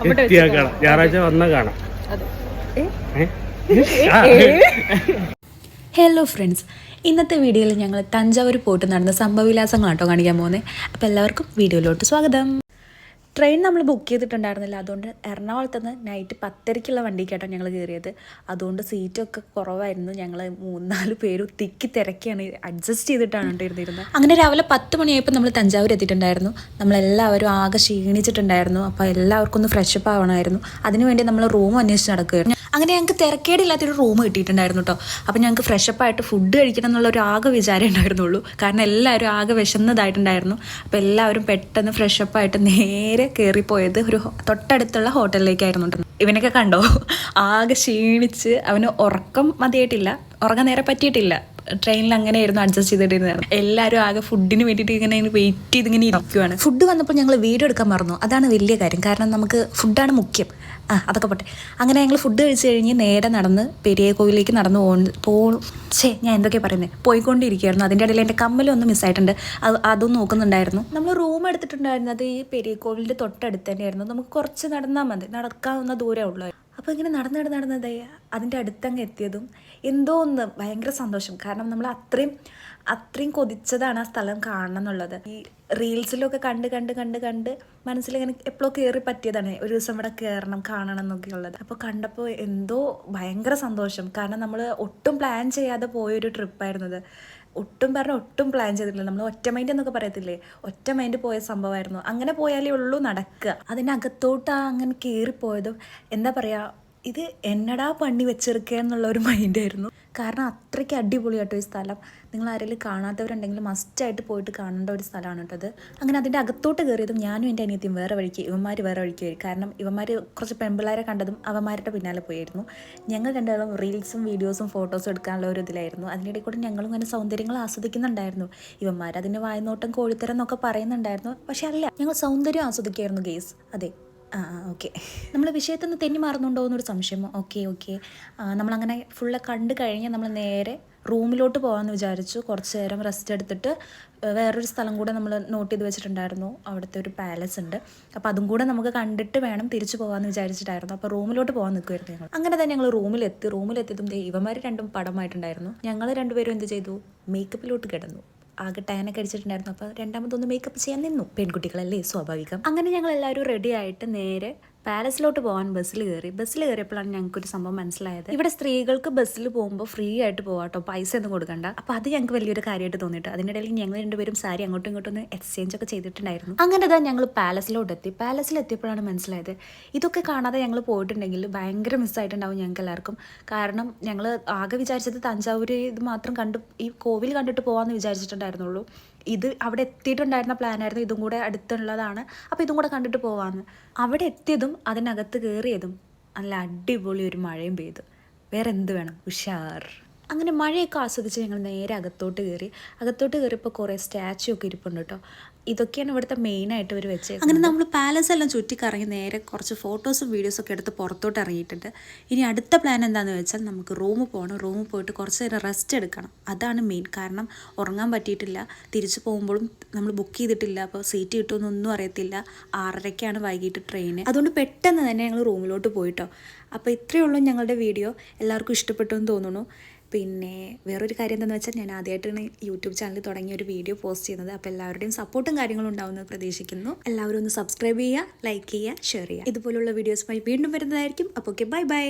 അവിടെ എത്തിയാ വെച്ച് കാണാം. ഞായറാഴ്ച വന്ന കാണാം. അതെ. ഹലോ ഫ്രണ്ട്സ് ഇന്നത്തെ വീഡിയോയിൽ ഞങ്ങൾ തഞ്ചാവൂർ പോയിട്ട് നടന്ന സംഭവവിലാസങ്ങളാട്ടോ കേട്ടോ കാണിക്കാൻ പോകുന്നത് അപ്പോൾ എല്ലാവർക്കും വീഡിയോയിലോട്ട് സ്വാഗതം. ട്രെയിൻ നമ്മൾ ബുക്ക് ചെയ്തിട്ടുണ്ടായിരുന്നില്ല. അതുകൊണ്ട് എറണാകുളത്ത് നിന്ന് നൈറ്റ് പത്തരയ്ക്കുള്ള കേട്ടോ ഞങ്ങൾ കയറിയത് അതുകൊണ്ട് സീറ്റൊക്കെ കുറവായിരുന്നു. ഞങ്ങൾ മൂന്നാൽ പേര് തിക്കി തിരക്കിയാണ് അഡ്ജസ്റ്റ് ചെയ്തിട്ടാണ് ഇരുന്നിരുന്നത്. അങ്ങനെ രാവിലെ പത്ത് മണിയായപ്പോൾ നമ്മൾ തഞ്ചാവൂർ എത്തിയിട്ടുണ്ടായിരുന്നു. നമ്മളെല്ലാവരും ആകെ ക്ഷീണിച്ചിട്ടുണ്ടായിരുന്നു. അപ്പോൾ എല്ലാവർക്കും ഒന്ന് ഫ്രഷപ്പ് ആവണമായിരുന്നു. അതിനുവേണ്ടി നമ്മൾ റൂം അന്വേഷിച്ച് നടക്കുകയായിരുന്നു. അങ്ങനെ ഞങ്ങൾക്ക് തിരക്കേടില്ലാത്തൊരു റൂം കിട്ടിയിട്ടുണ്ടായിരുന്നു കേട്ടോ. അപ്പോൾ ഞങ്ങൾക്ക് ഫ്രഷപ്പ് ആയിട്ട് ഫുഡ് കഴിക്കണം എന്നുള്ള ഒരു ആകെ വിചാരം ഉണ്ടായിരുന്നുള്ളൂ. കാരണം എല്ലാവരും ആകെ വിശന്നതായിട്ടുണ്ടായിരുന്നു. അപ്പോൾ എല്ലാവരും പെട്ടെന്ന് ഫ്രഷപ്പ് ആയിട്ട് നേരെ കയറിപ്പോയത് ഒരു തൊട്ടടുത്തുള്ള ഹോട്ടലിലേക്കായിരുന്നു ഇവനൊക്കെ കണ്ടോ? ആകെ ക്ഷീണിച്ച് അവന് ഉറക്കം മതിയായിട്ടില്ല. ഉറങ്ങാൻ നേരെ പറ്റിയിട്ടില്ല. ട്രെയിനിൽ അങ്ങനെ ആയിരുന്നു അഡ്ജസ്റ്റ് ചെയ്തിട്ടിരുന്നത്. എല്ലാവരും ആകെ ഫുഡിന് വേണ്ടിയിട്ട് ഇങ്ങനെ വെയിറ്റ് ചെയ്ത് ഇങ്ങനെ ഇരിക്കുവാണ്. ഫുഡ് വന്നപ്പോൾ ഞങ്ങൾ വീഡിയോ എടുക്കാൻ മറന്നു. അതാണ് വലിയ കാര്യം. കാരണം നമുക്ക് ഫുഡാണ് മുഖ്യം. ആ അതൊക്കെ പോട്ടെ. അങ്ങനെ ഞങ്ങൾ ഫുഡ് കഴിച്ച് കഴിഞ്ഞ് നേരെ നടന്ന് പെരിയ കോവിലേക്ക് നടന്ന് പോ ഛേ ഞാൻ എന്തൊക്കെയാണ് പറയുന്നത് പോയിക്കൊണ്ടിരിക്കുകയായിരുന്നു. അതിന്റെ ഇടയിൽ എന്റെ കമ്മലൊന്ന് മിസ്സായിട്ടുണ്ട് അത് അതും നോക്കുന്നുണ്ടായിരുന്നു. നമ്മൾ റൂം എടുത്തിട്ടുണ്ടായിരുന്നത് ഈ പെരിയ കോവിലിന്റെ തൊട്ടടുത്ത് തന്നെയായിരുന്നു. നമുക്ക് കുറച്ച് നടന്നാൽ മതി. നടക്കാവുന്ന ദൂരമേ ഉള്ളൂ. അപ്പോൾ ഇങ്ങനെ നടന്ന് നടന്ന് നടന്നതേ അതിന്റെ അടുത്തങ്ങ് എത്തിയതും എന്തോ ഒന്ന് ഭയങ്കര സന്തോഷം. കാരണം നമ്മൾ അത്രയും അത്രയും കൊതിച്ചതാണ് ആ സ്ഥലം കാണണം എന്നുള്ളത് ഈ റീൽസിലൊക്കെ കണ്ട് കണ്ട് കണ്ട് കണ്ട് മനസ്സിലിങ്ങനെ എപ്പോഴും കയറി പറ്റിയതാണ് ഒരു ദിവസം ഇവിടെ കയറണം കാണണം എന്നൊക്കെ ഉള്ളത്. അപ്പോൾ കണ്ടപ്പോൾ എന്തോ ഭയങ്കര സന്തോഷം. കാരണം നമ്മൾ ഒട്ടും പ്ലാൻ ചെയ്യാതെ പോയൊരു ട്രിപ്പായിരുന്നത് ഒട്ടും പറഞ്ഞ ഒട്ടും പ്ലാൻ ചെയ്തിട്ടില്ല. നമ്മൾ ഒറ്റ മൈൻഡ് എന്നൊക്കെ പറയത്തില്ലേ? ഒറ്റ മൈൻഡ് പോയ സംഭവമായിരുന്നു. അങ്ങനെ പോയാലേ ഉള്ളൂ നടക്കുക. അതിനകത്തോട്ട് ആ അങ്ങനെ കയറിപ്പോയതും എന്താ പറയുക ഇത് എന്നടാ പണി വെച്ചെടുക്കുക എന്നുള്ള ഒരു മൈൻഡായിരുന്നു കാരണം അത്രയ്ക്ക് അടിപൊളിയാട്ടോ ഈ സ്ഥലം. നിങ്ങൾ ആരെങ്കിലും കാണാത്തവരുണ്ടെങ്കിൽ മസ്റ്റായിട്ട് പോയിട്ട് കാണേണ്ട ഒരു സ്ഥലമാണ് കേട്ടത് അങ്ങനെ അതിന്റെ അകത്തോട്ട് കയറിയതും ഞാനും എന്റെ അനിയത്തിയും വേറെ വഴിക്ക് ഇവന്മാർ വേറെ വഴിക്ക് പോയി. കാരണം ഇവന്മാർ കുറച്ച് പെൺപിള്ളേരെ കണ്ടതും അവന്മാരുടെ പിന്നാലെ പോയിരുന്നു ഞങ്ങൾ രണ്ടാളും റീൽസും വീഡിയോസും ഫോട്ടോസും എടുക്കാനുള്ള ഒരു ഇതിലായിരുന്നു. അതിനിടയിൽ കൂടെ ഞങ്ങളും ഇങ്ങനെ സൗന്ദര്യങ്ങൾ ആസ്വദിക്കുന്നുണ്ടായിരുന്നു. ഇവന്മാർ അതിന്റെ വായനോട്ടം കോഴിത്തരം എന്നൊക്കെ പറയുന്നുണ്ടായിരുന്നു. പക്ഷെ അല്ല ഞങ്ങൾ സൗന്ദര്യം ആസ്വദിക്കുമായിരുന്നു ഗെയ്സ് അതെ ആ ഓക്കെ. നമ്മൾ വിഷയത്തിൽ നിന്ന് തെന്നി മാറുന്നുണ്ടോ എന്നൊരു സംശയം. Okay okay. നമ്മളങ്ങനെ ഫുള്ള് കണ്ടു കഴിഞ്ഞ് നമ്മൾ നേരെ റൂമിലോട്ട് പോകാമെന്ന് വിചാരിച്ചു. കുറച്ച് നേരം റെസ്റ്റ് എടുത്തിട്ട് വേറൊരു സ്ഥലം കൂടെ നമ്മൾ നോട്ട് ചെയ്ത് വെച്ചിട്ടുണ്ടായിരുന്നു. അവിടുത്തെ ഒരു പാലസ് ഉണ്ട്. അപ്പോൾ അതും കൂടെ നമുക്ക് കണ്ടിട്ട് വേണം തിരിച്ചു പോകാമെന്ന് വിചാരിച്ചിട്ടായിരുന്നു. അപ്പോൾ റൂമിലോട്ട് പോകാൻ നിൽക്കുമായിരുന്നു ഞങ്ങൾ അങ്ങനെ തന്നെ ഞങ്ങൾ റൂമിലെത്തി. റൂമിലെത്തിയതും ഇവന്മാർ രണ്ടും പടമായിട്ടുണ്ടായിരുന്നു. ഞങ്ങൾ രണ്ടുപേരും എന്ത് ചെയ്തു? മേക്കപ്പിലോട്ട് കിടന്നു. ആകെ ടാനൊക്കെ അടിച്ചിട്ടുണ്ടായിരുന്നു. അപ്പോൾ രണ്ടാമതൊന്ന് മേക്കപ്പ് ചെയ്യാൻ നിന്നു. പെൺകുട്ടികളല്ലേ? സ്വാഭാവികം. അങ്ങനെ ഞങ്ങൾ എല്ലാവരും റെഡി ആയിട്ട് നേരെ പാലസിലോട്ട് പോകാൻ ബസ്സിൽ കയറി. ബസ്സിൽ കയറിയപ്പോഴാണ് ഞങ്ങൾക്കൊരു സംഭവം മനസ്സിലായത്. ഇവിടെ സ്ത്രീകൾക്ക് ബസ്സിൽ പോകുമ്പോൾ ഫ്രീ ആയിട്ട് പോകാട്ടോ പൈസ ഒന്നും കൊടുക്കണ്ട. അപ്പോൾ അത് ഞങ്ങൾക്ക് വലിയൊരു കാര്യമായിട്ട് തോന്നിയിട്ട്. അതിനിടയിൽ ഞങ്ങൾ രണ്ടുപേരും സാരി അങ്ങോട്ടും ഇങ്ങോട്ടും ഒന്ന് എക്സ്ചേഞ്ച് ഒക്കെ ചെയ്തിട്ടുണ്ടായിരുന്നു. അങ്ങനെ തന്നെ ഞങ്ങൾ പാലസിലോട്ട് എത്തി പാലസിൽ എത്തിയപ്പോഴാണ് മനസ്സിലായത്. ഇതൊക്കെ കാണാതെ ഞങ്ങൾ പോയിട്ടുണ്ടെങ്കിൽ ഭയങ്കര മിസ്സായിട്ടുണ്ടാവും ഞങ്ങൾക്ക് എല്ലാവർക്കും. കാരണം ഞങ്ങൾ ആകെ വിചാരിച്ചത് തഞ്ചാവൂർ ഇത് മാത്രം കണ്ട്. ഈ കോവിൽ കണ്ടിട്ട് പോകാമെന്ന് വിചാരിച്ചിട്ടുണ്ടായിരുന്നുള്ളൂ. ഇത് അവിടെ എത്തിയിട്ടുണ്ടായിരുന്ന പ്ലാനായിരുന്നു ഇതും കൂടെ അടുത്തുള്ളതാണ്. അപ്പോൾ ഇതും കൂടെ കണ്ടിട്ട് പോവാന്ന്. അവിടെ എത്തിയതും അതിനകത്ത് കയറിയതും നല്ല അടിപൊളി ഒരു മഴയും പെയ്തു. വേറെ എന്ത് വേണം? ഉഷാർ. അങ്ങനെ മഴയൊക്കെ ആസ്വദിച്ച് ഞങ്ങൾ നേരെ അകത്തോട്ട് കയറി. അകത്തോട്ട് കയറിയപ്പോൾ കുറേ സ്റ്റാച്ചു ഒക്കെ ഇരിപ്പുണ്ട് കേട്ടോ ഇതൊക്കെയാണ് ഇവിടുത്തെ മെയിനായിട്ട് ഇവർ വെച്ചത് അങ്ങനെ നമ്മൾ പാലസ് എല്ലാം ചുറ്റിക്കറങ്ങി നേരെ കുറച്ച് ഫോട്ടോസും വീഡിയോസും ഒക്കെ എടുത്ത് പുറത്തോട്ട് ഇറങ്ങിയിട്ടുണ്ട്. ഇനി അടുത്ത പ്ലാൻ എന്താണെന്ന് വെച്ചാൽ നമുക്ക് റൂമിൽ പോകണം റൂമിൽ പോയിട്ട് കുറച്ച് നേരം റെസ്റ്റ് എടുക്കണം. അതാണ് മെയിൻ കാരണം ഉറങ്ങാൻ പറ്റിയിട്ടില്ല. തിരിച്ചു പോകുമ്പോഴും നമ്മൾ ബുക്ക് ചെയ്തിട്ടില്ല. അപ്പോൾ സീറ്റ് കിട്ടുമെന്നൊന്നും അറിയത്തില്ല. ആറരയ്ക്കാണ് വൈകിട്ട് ട്രെയിൻ അതുകൊണ്ട് പെട്ടെന്ന് തന്നെ ഞങ്ങൾ റൂമിലോട്ട് പോയിട്ടോ. അപ്പോൾ ഇത്രയേ ഉള്ളൂ ഞങ്ങളുടെ വീഡിയോ എല്ലാവർക്കും ഇഷ്ടപ്പെട്ടു എന്ന് തോന്നുന്നു. പിന്നെ വേറൊരു കാര്യം എന്താണെന്ന് വെച്ചാൽ ഞാൻ ആദ്യമായിട്ടാണ് യൂട്യൂബ് ചാനൽ തുടങ്ങിയ ഒരു വീഡിയോ പോസ്റ്റ് ചെയ്യുന്നത്. അപ്പോൾ എല്ലാവരുടെയും സപ്പോർട്ടും കാര്യങ്ങളും ഉണ്ടാവുമെന്ന് പ്രതീക്ഷിക്കുന്നു. എല്ലാവരും ഒന്ന് സബ്സ്ക്രൈബ് ചെയ്യുക ലൈക്ക് ചെയ്യുക ഷെയർ ചെയ്യുക. ഇതുപോലുള്ള വീഡിയോസുമായി വീണ്ടും വരുന്നതായിരിക്കും. അപ്പോൾ ഓക്കെ ബൈ ബൈ